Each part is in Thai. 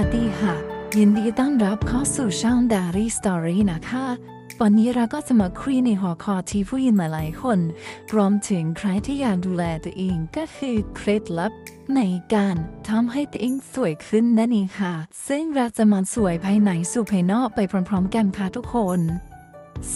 สวัสดีค่ะ ยินดีต้อนรับเข้าสู่ช่อง Diary Story นะคะ วันนี้เราก็จะมาคุยในหัวข้อที่ผู้หญิงหลายๆ คน รวมถึงใครที่อยากดูแลตัวเองก็คือเคล็ดลับในการทำให้ตัวเองสวยขึ้นนั่นเองค่ะ ซึ่งเราจะมาสวยภายในสู่ภายนอกไปพร้อมๆ กันค่ะทุกคน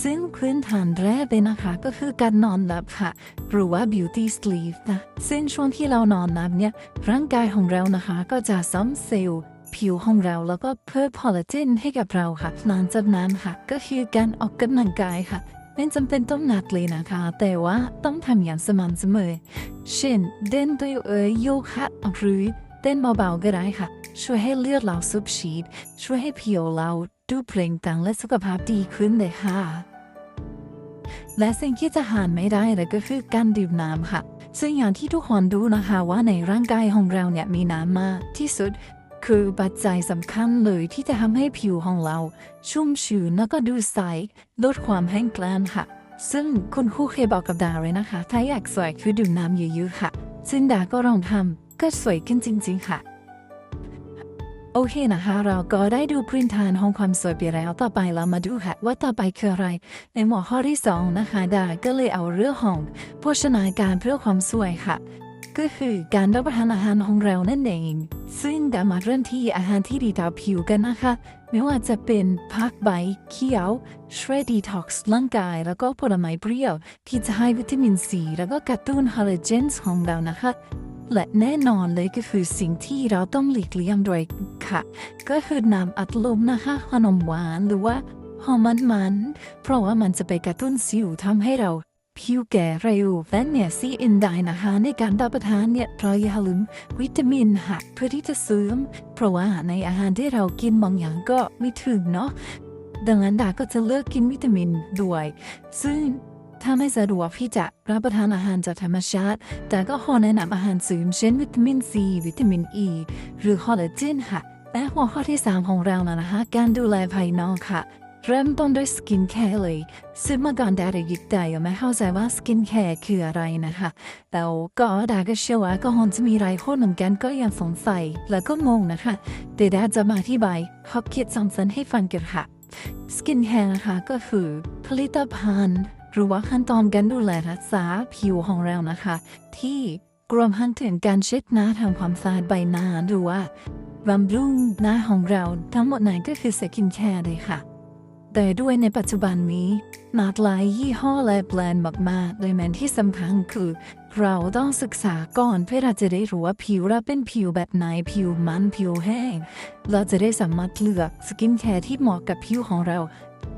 ซึ่งพื้นฐานแรกเลยนะคะ ก็คือการนอนหลับค่ะ หรือว่า beauty sleep นะซึ่งช่วงที่เรานอนหลับเนี่ย ร่างกายของเรานะคะ ก็จะซ่อมเซลล์ ผิวของเรา แล้วก็เพิ่มคอลลาเจนให้กับเราค่ะ หลังจากนั้นค่ะก็คือการออกกำลังกายค่ะไม่จำเป็นต้องหนักเลยนะคะ แต่ว่าต้องทำอย่างสม่ำเสมอ เช่น เดินด้วยเอ่ยโยคะหรือเต้นเบาๆก็ได้ค่ะ ช่วยให้เลือดเราสูบฉีด ช่วยให้ผิวเราดูเปล่งปลั่งและสุขภาพดีขึ้นเลยค่ะ และสิ่งที่จะหานไม่ได้เลยก็คือการดื่มน้ำค่ะ ซึ่งอย่างที่ทุกคนรู้นะคะว่าในร่างกายของเราเนี่ยมีน้ำมากที่สุด คือปัจจัยสำคัญเลยที่จะทำให้ผิวของเรา ชุ่มชื้นแล้วก็ดูใสลดความแห้งกร้านค่ะ ซึ่งคุณครูเคยบอกกับดาเลยนะคะ ถ้าอยากสวยคือดื่มน้ำเยอะๆค่ะ ซึ่งดาก็ลองทำก็สวยขึ้นจริง ๆ ค่ะ โอเคนะคะ เราก็ได้ดูพื้นฐานของความสวยไปแล้ว ต่อไปเรามาดูค่ะว่าต่อไปคืออะไร ในหมวดข้อที่สองนะคะ ดาก็เลยเอาเรื่องของโภชนาการเพื่อความสวยค่ะ ก็คือการรับประทานอาหารของเรานั่นเอง ซึ่งดามาเริ่มที่อาหารที่ดีต่อผิวกันนะคะ ไม่ว่าจะเป็นผักใบเขียวช่วยดีท็อกซ์ร่างกาย แล้วก็ผลไม้เปรี้ยว ที่จะให้วิตามินซีแล้วก็กระตุ้นคอลลาเจนของเรานะคะ และแน่นอนเลยก็คือสิ่งที่เราต้องหลีกเลี่ยงด้วยค่ะ ก็คือน้ำอัดลมนะคะขนมหวานหรือว่าหอมมันมันๆเพราะว่ามันจะไปกระตุ้นสิวทำให้เรา ผิวแก่เร็วและเนี่ยซีอินได้นะคะในการรับประทานเนี่ยเราอย่าลืมวิตามินค่ะเพื่อที่จะเสริมเพราะว่าในอาหารที่เรากินบางอย่างก็ไม่ถึงเนาะดังนั้นดาก็จะเลือกกินวิตามินด้วย ซึ่งถ้าไม่สะดวกที่จะรับประทานอาหารจากธรรมชาติ แต่ก็ขอแนะนำอาหารเสริมเช่นวิตามินซีวิตามินอ e, ีหรือคอลลาเจนค่ะและหัวข้อที่ 3 ของเรานะนะคะการดูแลภายนอกค่ะ เริ่มต้นด้วยสกินแคร์เลยซึ่งเมื่อก่อนดาได้ยินแต่ยังไม่เข้าใจว่าสกินแคร์คืออะไรนะคะ แต่ก็ดาก็เชื่อว่าก็คงจะมีหลายคนเหมือนกันก็ยังสงสัยแล้วก็งงนะคะเดี๋ยวดาจะมาอธิบายขอบเขียนสั้นให้ฟังกันค่ะสกินแคร์นะคะก็คือผลิตภัณฑ์ หรือว่าขั้นตอนการดูแลรักษาผิวของเรานะคะ ที่รวมทั้งถึงการเช็ดหน้าทำความสะอาดใบหน้าหรือว่าบำรุงหน้าของเราทั้งหมดนั้นก็คือสกินแคร์เลยค่ะ แต่ด้วยในปัจจุบันนี้หลากหลายยี่ห้อและแบรนด์มากๆโดยแม้ที่สำคัญคือ เราต้องศึกษาก่อนเพื่อเราจะได้รู้ว่าผิวเราเป็นผิวแบบไหนผิวมันผิวแห้ง เราจะได้สามารถเลือกสกินแคร์ที่เหมาะกับผิวของเรา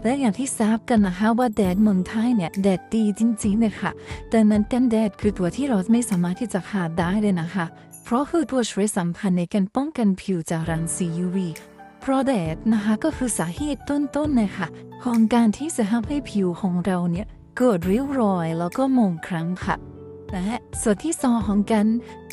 และอย่างที่ทราบกันนะคะว่าแดดเมืองไทยเนี่ยแดดดีจริงๆเลยค่ะดังนั้นกันแดดคือตัวที่เราไม่สามารถที่จะขาดได้เลยนะคะ เพราะคือตัวช่วยสำคัญในการป้องกันผิวจากรังสี UV เพราะแดดนะคะก็คือสาเหตุต้นๆเลยค่ะของการที่จะทำให้ผิวของเราเนี่ยเกิดริ้วรอยแล้วก็หมองครั้งค่ะและส่วนที่สองของการ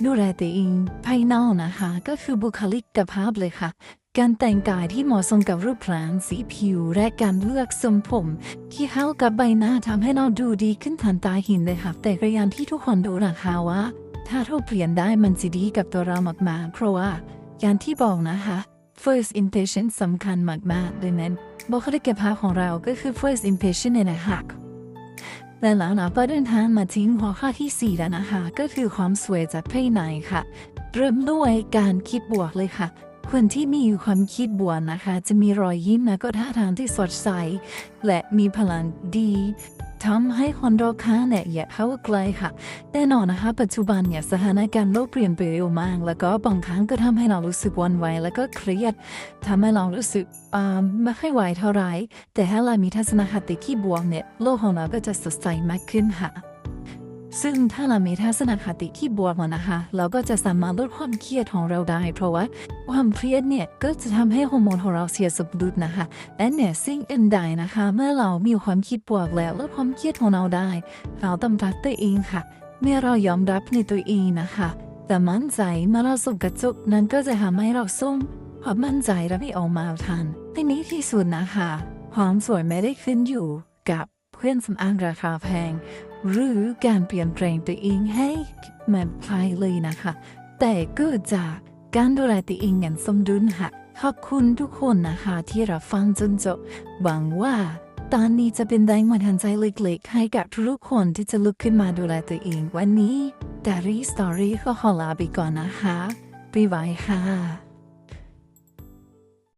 ดูแลตัวเองภายนอกนะคะ ก็คือบุคลิกภาพเลยค่ะ การแต่งกายที่เหมาะสมกับรูปร่างสีผิว และการเลือกทรงผม ที่เข้ากับใบหน้าทำให้เราดูดีขึ้นทันตาห็นเลยค่ะ แต่ก็อย่างที่ทุกคนดูนะคะว่า ถ้าเราเปลี่ยนได้มันจะดีกับตัวเรามากๆเพราะว่าอย่างที่บอกนะคะ first impression สำคัญมากๆดังนั้นบุคลิกภาพของเราก็คือ first impression เนี่ยนะคะและแล้วนะก็เดินทางมาถึงหัวข้อที่ 4 แล้วนะคะ ก็คือความสวยจากภายในค่ะ เริ่มด้วยการคิดบวกเลยค่ะ คนที่มีความคิดบวกนะคะ จะมีรอยยิ้มและก็ท่าทางที่สดใส และมีพลังดี ทำให้คนรอบข้างเนี่ยอยากเข้าใกล้ค่ะ แน่นอนนะคะ ปัจจุบันเนี่ยสถานการณ์โลกเปลี่ยนไปเร็วมาก แล้วก็บางครั้งก็ทำให้เรารู้สึกวันไหวแล้วก็เครียดทำให้เรารู้สึกไม่ค่อยไหวเท่าไหร่แต่ถ้าเรามีทัศนคติที่บวกเนี่ยโลกของเราก็จะสดใสมากขึ้นค่ะ ซึ่งถ้าเรามีทัศนคติที่บวกแล้วนะคะ เราก็จะสามารถลดความเครียดของเราได้ เพราะว่าความเครียดเนี่ยก็จะทำให้ฮอร์โมนของเราเสียสมดุลนะคะและเนี่ยสิ่งอื่นใดนะคะ เมื่อเรามีความคิดบวกแล้วลดความเครียดของเราได้ เราต้องรักตัวเองค่ะเมื่อเรายอมรับในตัวเองนะคะแต่มั่นใจเมื่อเราส่งกระจกนั้นก็จะทำให้เราส่งความมั่นใจและไม่ออกมาทันในนี้ที่สุดนะคะ ความสวยไม่ได้ขึ้นอยู่กับเพื่อนสำอางราคาแพง หรือการเปลี่ยนแปลงตัวเองให้มันคลายเลยนะคะ แต่ก็จากการดูแลตัวเองอย่างสมดุลค่ะขอบคุณทุกคนนะคะที่รับฟังจนจบหวังว่าตอนนี้จะเป็นแรงบันดาลใจเล็กๆให้กับทุกคนที่จะลุกขึ้นมาดูแลตัวเองวันนี้ d ด a r y Story ก็ขอลาไปก่อนนะคะบ๊ายบายค่ะ